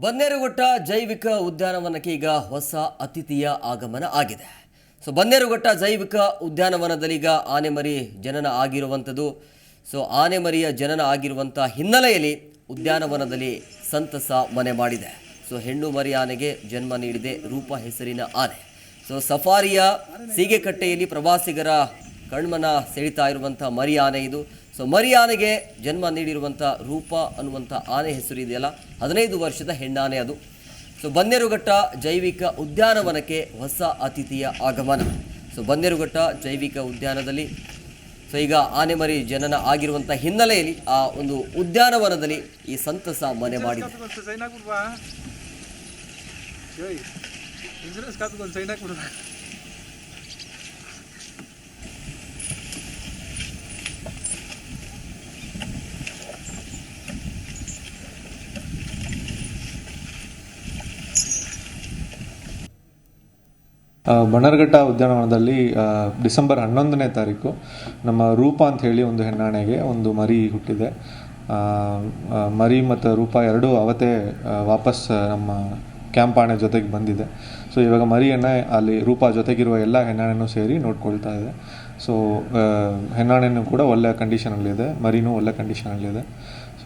ಬನ್ನೇರುಘಟ್ಟ ಜೈವಿಕ ಉದ್ಯಾನವನಕ್ಕೆ ಈಗ ಹೊಸ ಅತಿಥಿಯ ಆಗಮನ ಆಗಿದೆ. ಸೊ, ಬನ್ನೇರುಘಟ್ಟ ಜೈವಿಕ ಉದ್ಯಾನವನದಲ್ಲಿ ಈಗ ಆನೆಮರಿ ಜನನ ಆಗಿರುವಂಥದ್ದು. ಸೊ, ಆನೆಮರಿಯ ಜನನ ಆಗಿರುವಂಥ ಹಿನ್ನೆಲೆಯಲ್ಲಿ ಉದ್ಯಾನವನದಲ್ಲಿ ಸಂತಸ ಮನೆ ಮಾಡಿದೆ. ಸೊ, ಹೆಣ್ಣು ಮರಿ ಆನೆಗೆ ಜನ್ಮ ನೀಡಿದೆ ರೂಪ ಹೆಸರಿನ ಆನೆ. ಸೊ, ಸಫಾರಿಯ ಸೀಗೆಕಟ್ಟೆಯಲ್ಲಿ ಪ್ರವಾಸಿಗರ ಕಣ್ಮನ ಸೆಳೀತಾ ಇರುವಂಥ ಮರಿ ಆನೆ ಇದು. ಸೊ ಮರಿ ಆನೆಗೆ ಜನ್ಮ ನೀಡಿರುವಂಥ ರೂಪ ಅನ್ನುವಂಥ ಆನೆ ಹೆಸರು ಇದೆಯಲ್ಲ ಹದಿನೈದು ವರ್ಷದ ಹೆಣ್ಣಾನೆ ಅದು. ಸೊ ಬನ್ನೇರುಘಟ್ಟ ಜೈವಿಕ ಉದ್ಯಾನವನಕ್ಕೆ ಹೊಸ ಅತಿಥಿಯ ಆಗಮನ. ಸೊ ಬನ್ನೇರುಘಟ್ಟ ಜೈವಿಕ ಉದ್ಯಾನದಲ್ಲಿ ಸೊ ಈಗ ಆನೆ ಮರಿ ಜನನ ಆಗಿರುವಂಥ ಹಿನ್ನೆಲೆಯಲ್ಲಿ ಆ ಒಂದು ಉದ್ಯಾನವನದಲ್ಲಿ ಈ ಸಂತಸ ಮನೆ ಮಾಡಿದೆ. ಬನ್ನರ್ಘಟ್ಟ ಉದ್ಯಾನವನದಲ್ಲಿ ಡಿಸೆಂಬರ್ ಹನ್ನೊಂದನೇ ತಾರೀಕು ನಮ್ಮ ರೂಪ ಅಂತ ಹೇಳಿ ಒಂದು ಹೆಣ್ಣಾಣೆಗೆ ಒಂದು ಮರಿ ಹುಟ್ಟಿದೆ. ಮರಿ ಮತ್ತು ರೂಪ ಎರಡೂ ಅವತ್ತೇ ವಾಪಸ್ ನಮ್ಮ ಕ್ಯಾಂಪ್ ಆಣೆ ಜೊತೆಗೆ ಬಂದಿದೆ. ಸೊ, ಇವಾಗ ಮರಿಯನ್ನು ಅಲ್ಲಿ ರೂಪ ಜೊತೆಗಿರುವ ಎಲ್ಲ ಹೆಣ್ಣಾಣೆನೂ ಸೇರಿ ನೋಡ್ಕೊಳ್ತಾ ಇದೆ. ಸೊ ಹೆಣ್ಣಾಣೆನೂ ಕೂಡ ಒಳ್ಳೆ ಕಂಡೀಷನಲ್ಲಿದೆ ಮರಿನೂ ಒಳ್ಳೆ ಕಂಡೀಷನಲ್ಲಿದೆ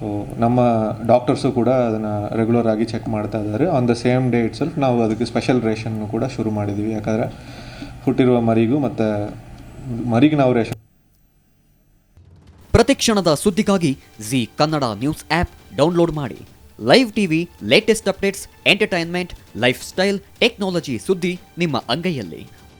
ಸೊ ನಮ್ಮ ಡಾಕ್ಟರ್ಸು ಕೂಡ ಅದನ್ನು ರೆಗ್ಯುಲರ್ ಆಗಿ ಚೆಕ್ ಮಾಡ್ತಾ ಇದ್ದಾರೆ. On the same day itself ನಾವು ಅದಕ್ಕೆ ಸ್ಪೆಷಲ್ ರೇಷನ್ನು ಕೂಡ ಶುರು ಮಾಡಿದ್ದೀವಿ. ಯಾಕಂದರೆ ಹುಟ್ಟಿರುವ ಮರಿಗೂ ಮತ್ತು ಮರಿಗೆ ನಾವು ರೇಷನ್ ಪ್ರತಿಕ್ಷಣದ ಸುದ್ದಿಗಾಗಿ Zee Kannada news app download ಮಾಡಿ. Live TV latest updates entertainment lifestyle technology ಸುದ್ದಿ ನಿಮ್ಮ ಅಂಗೈಯಲ್ಲಿ.